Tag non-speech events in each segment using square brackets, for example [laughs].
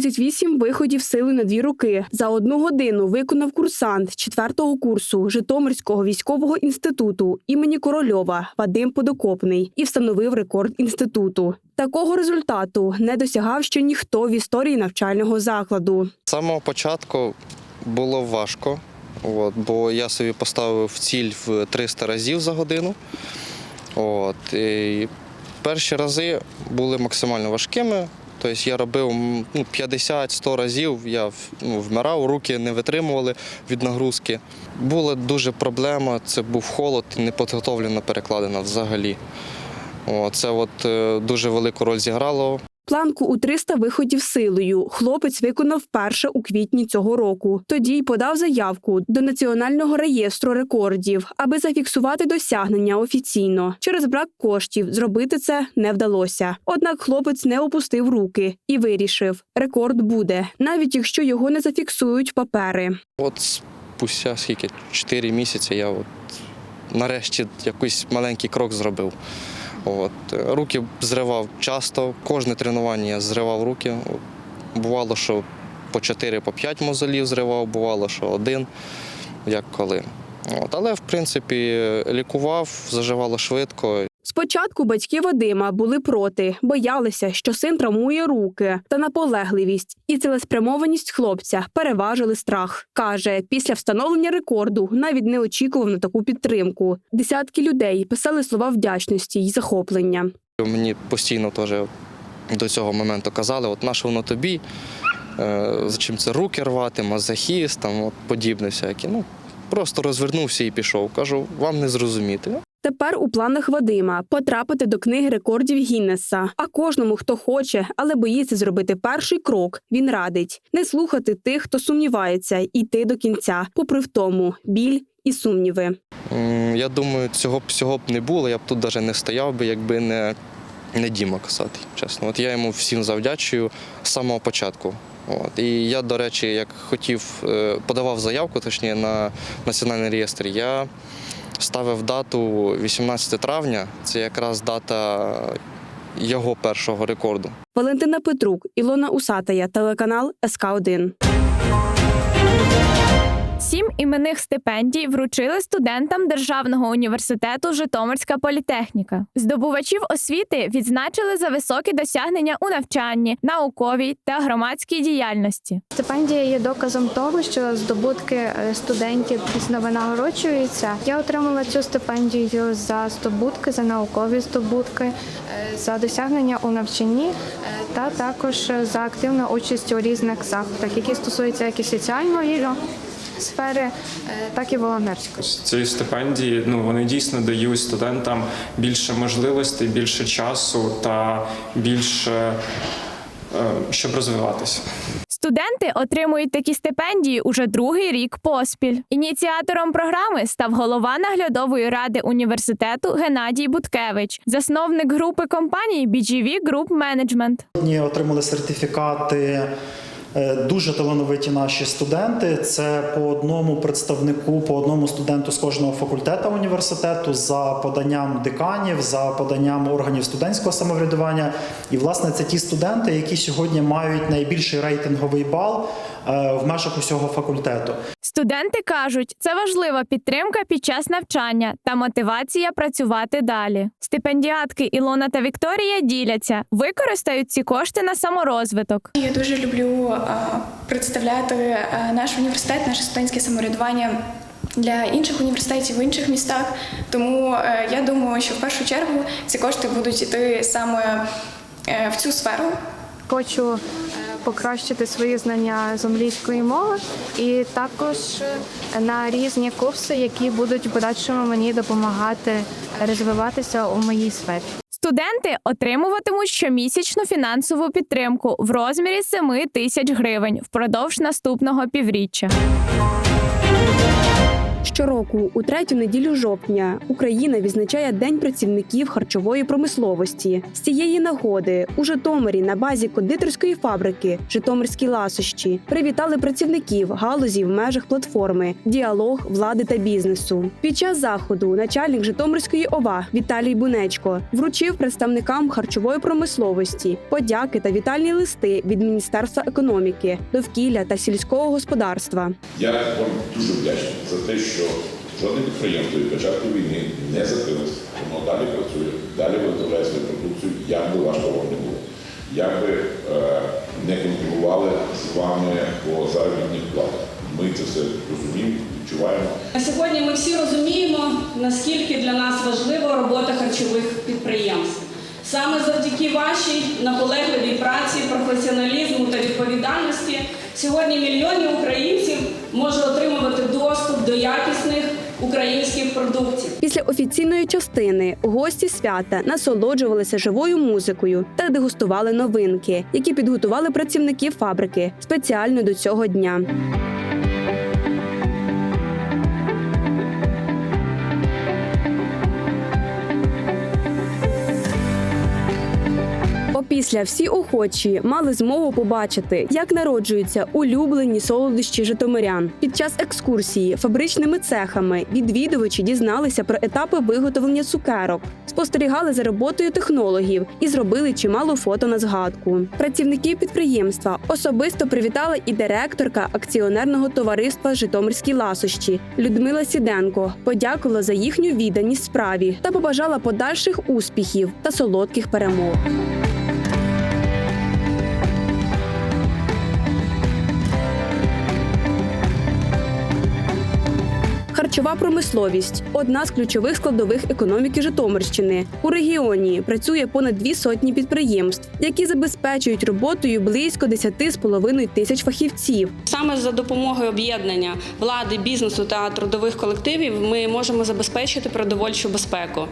238 виходів сили на дві руки. За одну годину виконав курсант четвертого курсу Житомирського військового інституту імені Корольова Вадим Подокопний і встановив рекорд інституту. Такого результату не досягав ще ніхто в історії навчального закладу. З самого початку було важко, от, бо я собі поставив ціль в 300 разів за годину. От, і перші рази були максимально важкими. Тобто я робив м, ну, 50-100 разів, я ну, вмирав, руки не витримували від нагрузки. Була дуже проблема, це був холод неподготовлена перекладина взагалі. О, це от, е, дуже велику роль зіграло. Планку у 300 виходів силою хлопець виконав вперше у квітні цього року. Тоді й подав заявку до національного реєстру рекордів, аби зафіксувати досягнення офіційно. Через брак коштів зробити це не вдалося. Однак хлопець не опустив руки і вирішив: рекорд буде, навіть якщо його не зафіксують папери. От спустя скільки 4 місяці я от нарешті якийсь маленький крок зробив. От. е, Руки зривав часто, кожне тренування я зривав руки. Бувало, що по 4 по 5 мозолів зривав, бувало, що один, як коли. От. Але, в принципі, лікував, заживало швидко. Спочатку батьки Вадима були проти, боялися, що син травмує руки, та наполегливість і цілеспрямованість хлопця переважили страх. каже, після встановлення рекорду навіть не очікував на таку підтримку. Десятки людей писали слова вдячності й захоплення. Мені постійно теж до цього моменту казали, от наше воно тобі, е, зачем це руки рвати, мазохіст, там подібне всяке. Ну, просто розвернувся і пішов. Кажу, вам не зрозуміти. Тепер у планах Вадима потрапити до книги рекордів Гіннеса. А кожному, хто хоче, але боїться зробити перший крок, він радить не слухати тих, хто сумнівається, йти до кінця, попри втому, біль і сумніви. Я думаю, цього б всього б не було, я б тут навіть не стояв би, якби не, не Діма Косатий, чесно. От я йому всім завдячую з самого початку. От. І я, до речі, як хотів, е, подавав заявку, точніше, на національний реєстр, я ставив дату 18 травня, це якраз дата його першого рекорду. Валентина Петрук, Ілона Усатая, телеканал СК 1 Сім іменних стипендій вручили студентам Державного університету Житомирська політехніка. Здобувачів освіти відзначили за високі досягнення у навчанні, науковій та громадській діяльності. Стипендія є доказом того, що здобутки е, студентів дійсно винагороджуються. Я отримала цю стипендію за здобутки, за наукові здобутки, е, за досягнення у навчанні е, та також за активну участь у різних заходах, які стосуються як і соціальної сфери, е, так і волонтерської. Ці стипендії ну вони дійсно дають студентам більше можливостей, більше часу та більше е, щоб розвиватися. Студенти отримують такі стипендії уже другий рік поспіль. Ініціатором програми став голова наглядової ради університету Геннадій Буткевич, засновник групи компаній BGV Group Management. Сьогодні отримали сертифікати. Е, Дуже талановиті наші студенти. Це по одному представнику, по одному студенту з кожного факультету університету за поданням деканів, за поданням органів студентського самоврядування. І власне це ті студенти, які сьогодні мають найбільший рейтинговий бал в межах усього факультету. Студенти кажуть, це важлива підтримка під час навчання та мотивація працювати далі. Стипендіатки Ілона та Вікторія діляться, використають ці кошти на саморозвиток. Я дуже люблю представляти наш університет, наше студентське самоврядування для інших університетів в інших містах. Тому е, я думаю, що в першу чергу ці кошти будуть йти саме е, в цю сферу. Хочу е, покращити свої знання з англійської мови і також на різні курси, які будуть в подальшому мені допомагати розвиватися у моїй сфері. Студенти отримуватимуть щомісячну фінансову підтримку в розмірі 7 тисяч гривень впродовж наступного півріччя. Щороку, у третю неділю жовтня, Україна відзначає День працівників харчової промисловості. З цієї нагоди у Житомирі на базі кондитерської фабрики Житомирські ласощі привітали працівників галузі в межах платформи Діалог влади та бізнесу. Під час заходу начальник Житомирської ОВА Віталій Бунечко вручив представникам харчової промисловості подяки та вітальні листи від Міністерства економіки, довкілля та сільського господарства. Я вам дуже вдячний за те, що жодне підприємство від початку війни не закрилось. Воно далі працює, далі виготовляє свою продукцію, як би важко вам не було. Як би е, не конкурували з вами по заробітних платах. Ми це все розуміємо, відчуваємо. На сьогодні ми всі розуміємо, наскільки для нас важлива робота харчових підприємств. Саме завдяки вашій наполегливій праці, професіоналізму та відповідальності сьогодні мільйони українців може отримувати доступ до якісних українських продуктів. Після офіційної частини гості свята насолоджувалися живою музикою та дегустували новинки, які підготували працівники фабрики спеціально до цього дня. Опісля всі охочі мали змогу побачити, як народжуються улюблені солодощі житомирян. Під час екскурсії фабричними цехами відвідувачі дізналися про етапи виготовлення цукерок, спостерігали за роботою технологів і зробили чимало фото на згадку. Працівники підприємства особисто привітала і директорка акціонерного товариства Житомирські ласощі Людмила Сіденко. Подякувала за їхню відданість справі та побажала подальших успіхів та солодких перемог. Харчова промисловість одна з ключових складових економіки Житомирщини. У регіоні працює понад дві сотні підприємств, які забезпечують роботою близько 10,5 тисяч фахівців. Саме за допомогою об'єднання влади, бізнесу та трудових колективів ми можемо забезпечити продовольчу безпеку.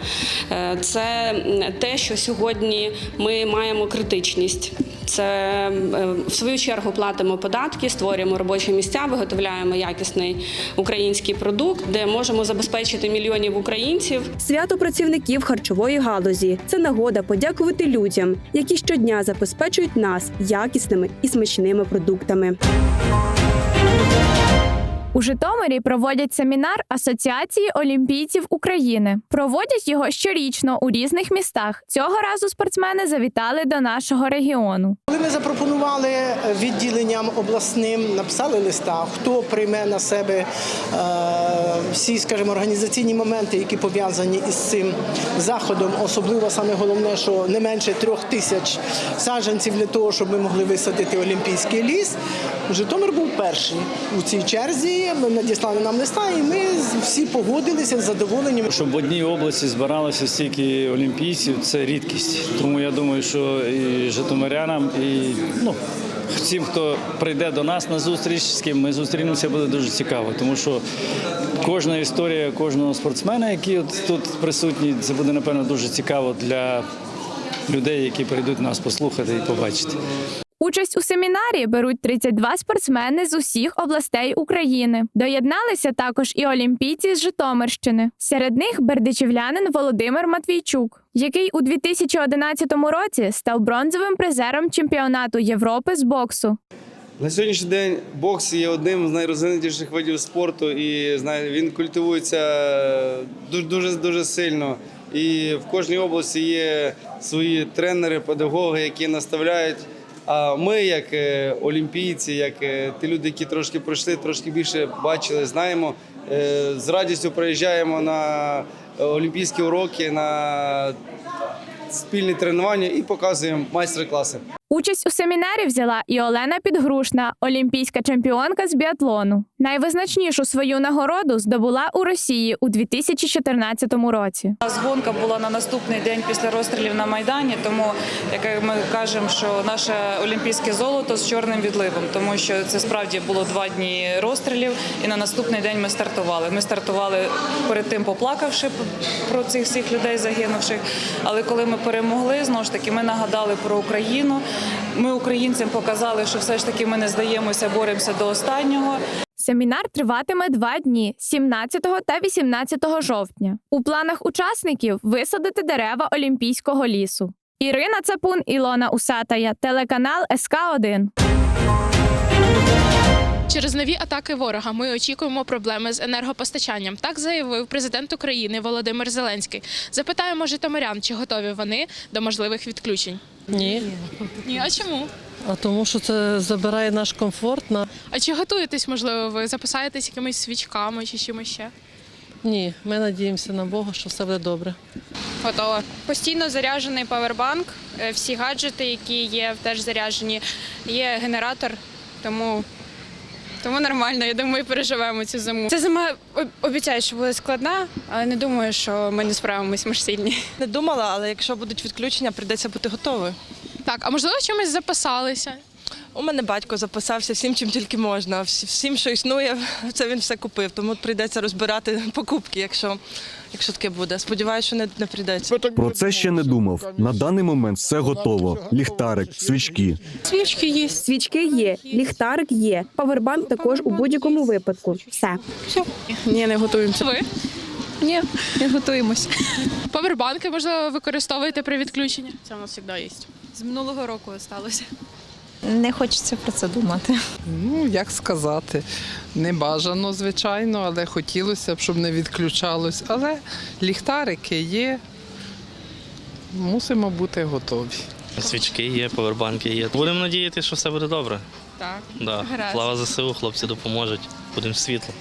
Е, Це те, що сьогодні ми маємо критичність. Це е, в свою чергу платимо податки, створюємо робочі місця, виготовляємо якісний український продукт, де можемо забезпечити мільйонів українців Свято працівників харчової галузі це нагода подякувати людям, які щодня забезпечують нас якісними і смачними продуктами. У Житомирі проводять семінар Асоціації олімпійців України. Проводять його щорічно у різних містах. Цього разу спортсмени завітали до нашого регіону. Коли ми запропонували відділенням обласним, написали листа, хто прийме на себе е, всі, скажімо, організаційні моменти, які пов'язані із цим заходом, особливо саме головне, що не менше трьох тисяч саджанців для того, щоб ми могли висадити олімпійський ліс. Житомир був перший у цій черзі. Ми надіслали нам листа, і ми всі погодилися з задоволенням. Щоб в одній області збиралося стільки олімпійців, це рідкість. Тому я думаю, що і житомирянам, і ну, всім, хто прийде до нас на зустріч, з ким ми зустрінемося, буде дуже цікаво. Тому що кожна історія кожного спортсмена, який от тут присутній, це буде напевно дуже цікаво для людей, які прийдуть нас послухати і побачити. Участь у семінарі беруть 32 спортсмени з усіх областей України. Доєдналися також і олімпійці з Житомирщини. Серед них бердичівлянин Володимир Матвійчук, який у 2011 році став бронзовим призером чемпіонату Європи з боксу. На сьогоднішній день бокс є одним з найрозвинутіших видів спорту, і знає, він культивується дуже дуже дуже сильно. І в кожній області є свої тренери, педагоги, які наставляють. А ми, як е, олімпійці, як е, ті люди, які трошки пройшли, трошки більше бачили, знаємо, е, з радістю приїжджаємо на олімпійські уроки, на спільні тренування і показуємо майстер-класи. Участь у семінарі взяла і Олена Підгрушна, олімпійська чемпіонка з біатлону. Найвизначнішу свою нагороду здобула у Росії у 2014 році. Згонка була на наступний день після розстрілів на Майдані, тому як ми кажемо, що наше олімпійське золото з чорним відливом, тому що це справді було два дні розстрілів, і на наступний день ми стартували. Ми стартували перед тим, поплакавши про цих всіх людей загинувших. Але коли ми перемогли, знову ж таки ми нагадали про Україну, ми українцям показали, що все ж таки ми не здаємося, боремося до останнього. Семінар триватиме два дні 17 та 18 жовтня. У планах учасників висадити дерева Олімпійського лісу. Ірина Цапун, Ілона Усатая, телеканал СК 1 Через нові атаки ворога ми очікуємо проблеми з енергопостачанням. Так заявив президент України Володимир Зеленський. Запитаємо житомирян, чи готові вони до можливих відключень. Ні, Ні, а чому? а тому що це забирає наш комфорт. На... А чи готуєтесь, можливо, ви записаєтесь якимись свічками чи чимось ще? Ні, ми надіємося на Бога, що все буде добре. Готова. Постійно заряджений павербанк, е, всі гаджети, які є, теж заряджені. Є генератор, тому, тому нормально. Я думаю, переживемо цю зиму. Ця зима обіцяє, обіцяю, що буде складна, але не думаю, що ми не справимось. Ми ж сильні. Не думала, але якщо будуть відключення, прийдеться бути готовою. Так, а можливо, чимось записалися? У мене батько записався всім, чим тільки можна. Всім, що існує, [laughs] це він все купив. Тому прийдеться розбирати [laughs] покупки, якщо, якщо таке буде. Сподіваюся, що не, не прийдеться. Про це ще не думав. На даний момент все готово: ліхтарик, свічки. Свічки є. Свічки є, ліхтарик є, павербанк також у будь-якому випадку. Все. Ні, не готуємося. Ви? Ні, не готуємось. Павербанки, можливо, використовуєте при відключенні? Це у нас завжди є. З минулого року сталося. Не хочеться про це думати. Ну, як сказати, не бажано, звичайно, але хотілося б, щоб не відключалось. Але ліхтарики є, мусимо бути готові. Свічки є, повербанки є. Будемо надіятися, що все буде добре. Так. Да. Гаразд. Слава ЗСУ, хлопці допоможуть. Будемо світло.